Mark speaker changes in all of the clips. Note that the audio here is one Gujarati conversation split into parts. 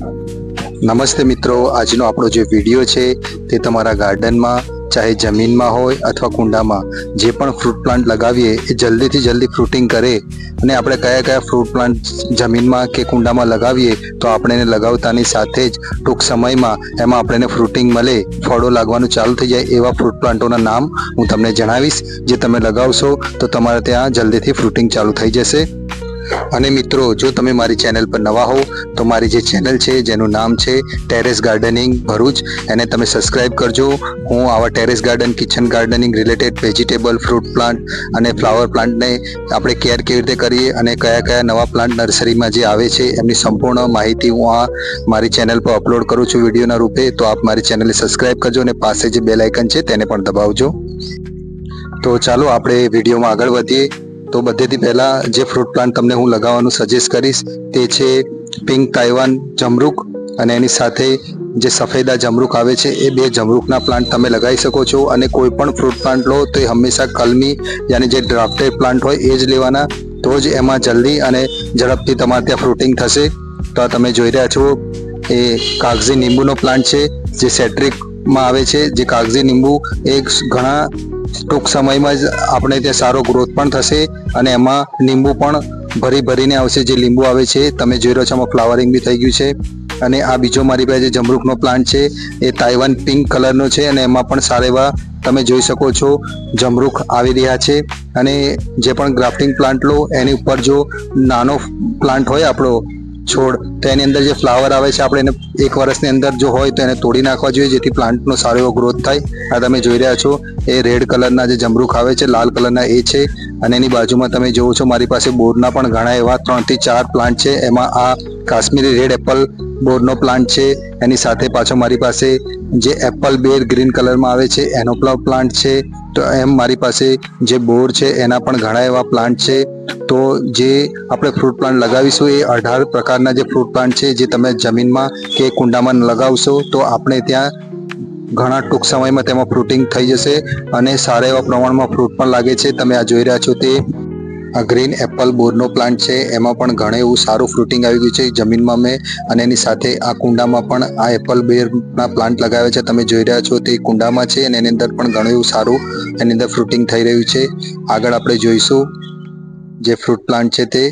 Speaker 1: નમસ્તે મિત્રો, આજનો આપણો જે વીડિયો છે તે તમારા ગાર્ડનમાં, ચાહે જમીનમાં હોય અથવા કુંડામાં, જે પણ ફ્રૂટ પ્લાન્ટ લગાવીએ, એ જલ્દીથી જલ્દી ફ્રૂટિંગ કરે અને આપણે કયા કયા ફ્રૂટ પ્લાન્ટ જમીનમાં કે કુંડામાં લગાવીએ, તો આપણે એને લગાવતાની સાથે જ ટૂંક સમયમાં એમાં આપણને ફ્રૂટિંગ મળે, ફળો લાગવાનું ચાલુ થઈ જાય એવા ફ્રૂટ પ્લાન્ટોના નામ હું તમને જણાવીશ. જે તમે લગાવશો, તો તમારે ત્યાં જલ્દીથી ફ્રૂટિંગ ચાલુ થઈ જશે. અને મિત્રો, જો તમે મારી ચેનલ પર નવા હો તો મારી જે ચેનલ છે, જેનું નામ છે ટેરેસ ગાર્ડનિંગ ભરૂચ એને તમે સબસ્ક્રાઇબ કરજો. હું આવા terrace garden kitchen gardening related vegetable fruit plant અને ફ્લાવર પ્લાન્ટને આપણે કેર કેવી રીતે કરીએ અને કયા કયા નવા પ્લાન્ટ નર્સરીમાં જે આવે છે, એમની સંપૂર્ણ માહિતી હું આ મારી ચેનલ પર અપલોડ કરું છું વિડીયોના રૂપે. તો આપ મારી ચેનલને સબસ્ક્રાઇબ કરજો અને પાસે જે બેલ આઇકન છે, તેને પણ દબાવજો. તો ચાલો આપણે વિડીયોમાં આગળ વધીએ. તો બધેથી પહેલાં જે ફ્રૂટ પ્લાન્ટ તમને હું લગાવવાનું સજેસ્ટ કરીશ, તે છે પિંક તાઇવાન જમરૂક અને એની સાથે જે સફેદા જમરૂક આવે છે, એ બે જમરૂકના પ્લાન્ટ તમે લગાવી શકો છો અને કોઈ પણ ફ્રૂટ પ્લાન્ટ લો, તો એ હંમેશા કલમી યાની જે ડ્રાફ્ટેડ પ્લાન્ટ હોય, એ જ લેવાના. તો જ એમાં જલ્દી અને ઝડપથી તમારે ત્યાં ફ્રૂટિંગ થશે. તો તમે જોઈ રહ્યા છો, એ કાગઝી લીંબુનો પ્લાન્ટ છે, જે સેટ્રિકમાં આવે છે, જે કાગઝી લીંબુ એ ઘણા ટૂંક સમયમાં જ આપણે ત્યાં સારો ગ્રોથ પણ થશે અને એમાં લીંબુ પણ ભરી ભરીને આવશે. જે લીંબુ આવે છે, તમે જોઈ રહ્યો છો આમાં ફ્લાવરિંગ બી થઈ ગયું છે. અને આ બીજો મારી પાસે જે જમરૂકનો પ્લાન્ટ છે, એ તાઇવાન પિંક કલરનો છે અને એમાં પણ સારા એવા તમે જોઈ શકો છો જમરૂખ આવી રહ્યા છે. અને જે પણ ગ્રાફ્ટિંગ પ્લાન્ટ લો, એની ઉપર જો નાનો પ્લાન્ટ હોય આપણો છોડ, તો એની અંદર જે ફ્લાવર આવે છે, આપણે એને એક વર્ષની અંદર જો હોય તો એને તોડી નાખવા જોઈએ, જેથી પ્લાન્ટનો સારો એવો ગ્રોથ થાય. આ તમે જોઈ રહ્યા છો, એ રેડ કલરના જે જમરૂખ આવે છે, લાલ કલરના એ છે. અને એની બાજુમાં તમે જોવો છો, મારી પાસે બોરના પણ ઘણા એવા ત્રણથી ચાર પ્લાન્ટ છે. એમાં આ કાશ્મીરી રેડ એપલ બોરનો પ્લાન્ટ છે. એની સાથે પાછો મારી પાસે જે એપલ બેર ગ્રીન કલરમાં આવે છે, એનો પ્લાન્ટ છે. તો એમ મારી પાસે જે બોર છે, એના પણ ઘણા એવા પ્લાન્ટ છે. તો જે આપણે ફ્રૂટ પ્લાન્ટ લગાવીશું, એ અઢાર પ્રકારના જે ફ્રૂટ પ્લાન્ટ છે, જે તમે જમીનમાં કે કુંડામાં લગાવશો, તો આપણે ત્યાં ઘણા ટૂંક સમયમાં તેમાં ફ્રૂટિંગ થઈ જશે. અને સારા એવા પ્રમાણમાં ફ્રૂટ પણ લાગે છે. તમે આ જોઈ રહ્યા છો તે આ ગ્રીન એપલ બોરનો પ્લાન્ટ છે. એમાં પણ ઘણું એવું સારું ફ્રૂટિંગ આવી ગયું છે. જમીનમાં મેં અને એની સાથે આ કુંડામાં પણ આ એપલ બેરના પ્લાન્ટ લગાવ્યા છે. તમે જોઈ રહ્યા છો તે કુંડામાં છે અને એની અંદર પણ ઘણું એવું સારું એની અંદર ફ્રૂટિંગ થઈ રહ્યું છે. આગળ આપણે જોઈશું જે ફ્રૂટ પ્લાન્ટ છે તે.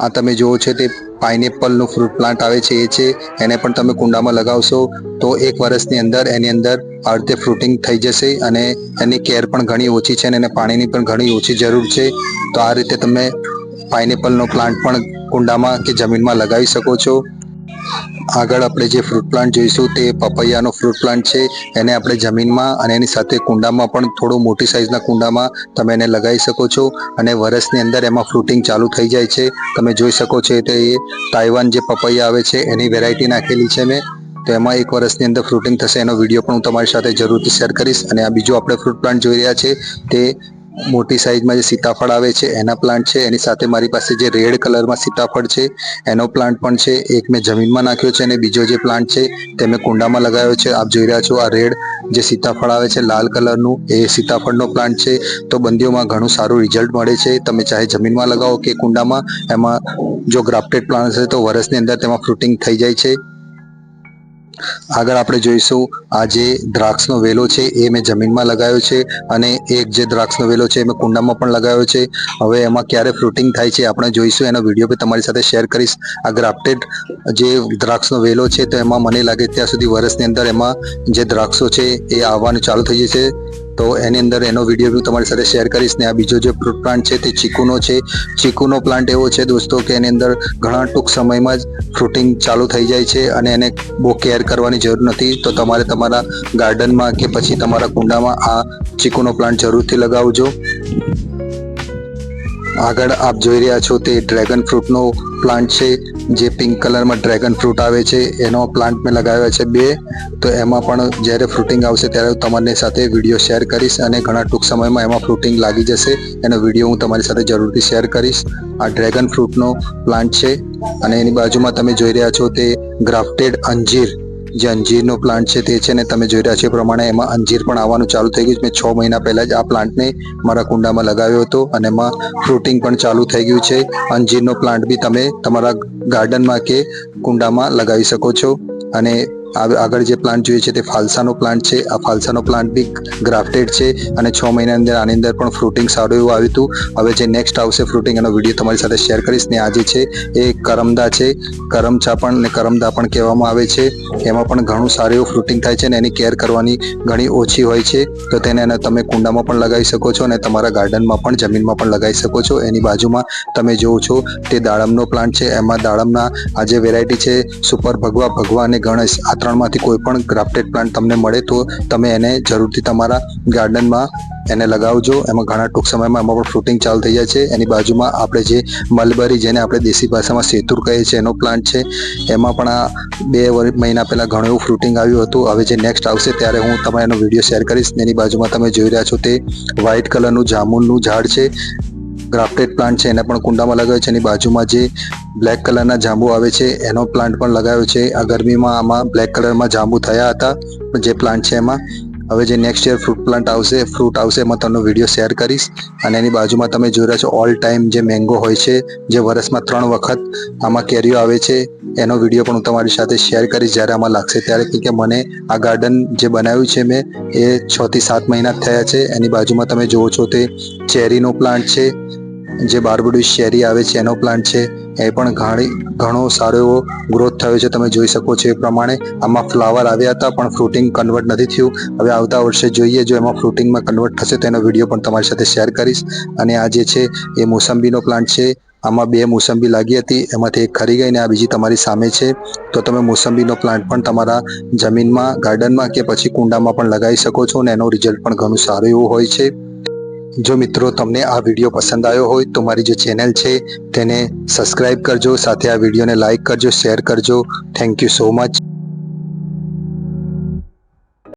Speaker 1: આ તમે જુઓ છો તે પાઇનેપલનું ફ્રૂટ પ્લાન્ટ આવે છે, એ છે, એને પણ તમે કુંડામાં લગાવશો તો એક વર્ષની અંદર એની અંદર અડધે ફ્રૂટિંગ થઈ જશે અને એની કેર પણ ઘણી ઓછી છે અને એને પાણીની પણ ઘણી ઓછી જરૂર છે. તો આ રીતે તમે પાઇનેપલનો પ્લાન્ટ પણ કુંડામાં કે જમીનમાં લગાવી શકો છો. આગળ આપણે જે ફ્રૂટ પ્લાન્ટ જોઈશું તે પપૈયાનો ફ્રૂટ પ્લાન્ટ છે. એને આપણે જમીનમાં અને એની સાથે કુંડામાં પણ થોડો મોટી સાઇઝના કુંડામાં તમે એને લગાવી શકો છો. અને વરસની અંદર એમાં ફ્રૂટિંગ ચાલુ થઈ જાય છે. તમે જોઈ શકો છો તે એ તાઇવાન જે પપૈયા આવે છે, એની વેરાયટી નાખેલી છે મેં. તો એમાં એક વર્ષની અંદર ફ્રૂટિંગ થશે. એનો વીડિયો પણ હું તમારી સાથે જરૂરથી શેર કરીશ. અને આ બીજો આપણે ફ્રૂટ પ્લાન્ટ જોઈ રહ્યા છે તે મોટી સાઇઝમાં જે સીતાફળ આવે છે, એના પ્લાન્ટ છે, એની સાથે મારી પાસે જે રેડ કલરમાં સીતાફળ છે, એનો પ્લાન્ટ પણ છે, એક મેં જમીનમાં નાખ્યો છે અને બીજો જે પ્લાન્ટ છે, તે મેં કુંડામાં લગાવ્યો છે. આપ જોઈ રહ્યા છો આ રેડ જે સીતાફળ આવે છે, લાલ કલરનું એ સીતાફળનો પ્લાન્ટ છે. તો બંદીઓમાં ઘણું સારું રિઝલ્ટ મળે છે. તમે ચાહે જમીનમાં લગાવો કે કુંડામાં, એમાં જો ગ્રાફ્ટેડ પ્લાન્ટ હશે તો વર્ષની અંદર તેમાં ફ્રૂટિંગ થઈ જાય છે. આગળ આપણે જોઈશું, આ જે દ્રાક્ષનો વેલો છે એ મેં જમીનમાં લગાવ્યો છે અને એક જે દ્રાક્ષનો વેલો છે એ મેં કુંડામાં પણ લગાવ્યો છે. હવે એમાં ક્યારે ફ્રૂટિંગ થાય છે આપણે જોઈશું, એનો વીડિયો બી તમારી સાથે શેર કરીશ. આ ગ્રાફ્ટેડ જે દ્રાક્ષનો વેલો છે તો એમાં મને લાગે ત્યાં સુધી વર્ષની અંદર એમાં જે દ્રાક્ષો છે એ આવવાનું ચાલુ થઈ જશે. તો એની અંદર એનો વીડિયો બી તમારી સાથે શેર કરીશ ને આ બીજો જે ફ્રૂટ પ્લાન્ટ છે તે ચીકુનો છે. ચીકુનો પ્લાન્ટ એવો છે દોસ્તો કે એની અંદર ઘણા ટૂંક સમયમાં જ ફ્રૂટિંગ ચાલુ થઈ જાય છે અને એને બહુ કેર કરવાની જરૂર નથી. તો તમારે તમારા ગાર્ડનમાં કે પછી તમારા કુંડામાં આ ચીકુનો પ્લાન્ટ જરૂરથી લગાવજો. આગળ આપ જોઈ રહ્યા છો તે ડ્રેગન ફ્રૂટનો પ્લાન્ટ છે. જે પિંક કલરમાં ડ્રેગન ફ્રૂટ આવે છે, એનો પ્લાન્ટ મેં લગાવ્યા છે બે. તો એમાં પણ જ્યારે ફ્રૂટિંગ આવશે ત્યારે હું તમારી સાથે વીડિયો શેર કરીશ અને ઘણા ટૂંક સમયમાં એમાં ફ્રૂટિંગ લાગી જશે. એનો વીડિયો હું તમારી સાથે જરૂરથી શેર કરીશ. આ ડ્રેગન ફ્રૂટનો પ્લાન્ટ છે અને એની બાજુમાં તમે જોઈ રહ્યા છો તે ગ્રાફ્ટેડ અંજીર. જે અંજીરનો પ્લાન્ટ છે તે છે ને તમે જોઈ રહ્યા છો પ્રમાણે એમાં અંજીર પણ આવવાનું ચાલુ થઈ ગયું છે. મેં છ મહિના પહેલાં જ આ પ્લાન્ટને મારા કુંડામાં લગાવ્યો હતો અને એમાં ફ્રૂટિંગ પણ ચાલુ થઈ ગયું છે. અંજીરનો પ્લાન્ટ બી તમે તમારા ગાર્ડનમાં કે કુંડામાં લગાવી શકો છો. અને આગળ જે પ્લાન્ટ જોઈએ છે તે ફાલસાનો પ્લાન્ટ છે. આ ફાલસાનો પ્લાન્ટ બી ગ્રાફ્ટેડ છે અને છ મહિના અંદર આની અંદર પણ ફ્રૂટિંગ સારું એવું આવ્યું હતું. હવે જે નેક્સ્ટ આવશે ફ્રૂટિંગ એનો વીડિયો તમારી સાથે શેર કરીશ. ને આજે છે એ કરમદા છે. કરમચા પણ ને કરમદા પણ કહેવામાં આવે છે. એમાં પણ ઘણું સારું એવું ફ્રૂટિંગ થાય છે ને એની કેર કરવાની ઘણી ઓછી હોય છે. તો તેને તમે કુંડામાં પણ લગાવી શકો છો અને તમારા ગાર્ડનમાં પણ, જમીનમાં પણ લગાવી શકો છો. એની બાજુમાં તમે જોવો છો તે દાડમનો પ્લાન્ટ છે. એમાં દાડમના આ જે વેરાયટી છે સુપર ભગવા ભગવા અને ગણેશ, આ ત્રણમાંથી કોઈ પણ ગ્રાફ્ટેડ પ્લાન્ટ તમને મળે તો તમે એને જરૂરથી તમારા ગાર્ડનમાં એને લગાવજો. એમાં ઘણા ટૂંક સમયમાં એમાં પણ ફ્રૂટિંગ ચાલુ થઈ જાય છે. એની બાજુમાં આપણે જે મલબરી જેને આપણે દેશી ભાષામાં સેતુર કહીએ છીએ એનો પ્લાન્ટ છે. એમાં પણ આ બે મહિના પહેલાં ઘણું એવું ફ્રૂટિંગ આવ્યું હતું. હવે જે નેક્સ્ટ આવશે ત્યારે હું તમને એનો વીડિયો શેર કરીશ. એની બાજુમાં તમે જોઈ રહ્યા છો તે વ્હાઇટ કલરનું જામુનનું ઝાડ છે. ગ્રાફ્ટેડ પ્લાન્ટ છે, એને પણ કુંડામાં લગાવ્યો છે એની બાજુમાં જે બ્લેક કલરના જાંબુ આવે છે, એનો પ્લાન્ટ પણ લગાવ્યો છે. આ ગરમીમાં આમાં બ્લેક કલરમાં જાંબુ થયા હતા જે પ્લાન્ટ છે એમાં. હવે જે નેક્સ્ટ યર ફ્રૂટ પ્લાન્ટ આવશે ફ્રૂટ આવશે એમાં તમને વીડિયો શેર કરીશ. અને એની બાજુમાં તમે જોઈ રહ્યા છો ઓલ ટાઈમ જે મેંગો હોય છે, જે વર્ષમાં ત્રણ વખત આમાં કેરીઓ આવે છે, એનો વીડિયો પણ હું તમારી સાથે શેર કરીશ. જ્યારે આમાં લાગશે ત્યારે કે મને આ ગાર્ડન જે બનાવ્યું છે મેં, એ છ થી સાત મહિના થયા છે. એની બાજુમાં તમે જુઓ છો તે ચેરીનો પ્લાન્ટ છે જે બારબડુસ શેરી આવે છે, એનો પ્લાન્ટ છે, એ પણ ઘણી, ઘણો સારો એવો ગ્રોથ થયો છે, તમે જોઈ શકો છો એ પ્રમાણે. આમાં ફ્લાવર આવ્યા હતા, પણ ફ્રૂટિંગ કન્વર્ટ નથી થયું. હવે આવતા વર્ષે જોઈએ, જો એમાં ફ્રૂટિંગમાં કન્વર્ટ થશે, તો એનો વીડિયો પણ તમારી સાથે શેર કરીશ. અને આ જે છે, એ મોસંબીનો પ્લાન્ટ છે. આમાં બે મોસંબી લાગી હતી, એમાંથી એક ખરી ગઈ ને આ બીજી તમારી સામે છે. તો તમે મોસંબીનો પ્લાન્ટ પણ તમારા જમીનમાં ગાર્ડનમાં કે પછી કુંડામાં પણ લગાવી શકો છો અને એનો રિઝલ્ટ પણ ઘણું સારું એવું હોય છે. જો મિત્રો તમને આ વીડિયો પસંદ આવ્યો હોય તો મારી જે ચેનલ છે તેને સબસ્ક્રાઇબ કરજો, સાથે આ વિડીયોને લાઈક કરજો, શેર કરજો. Thank you so much.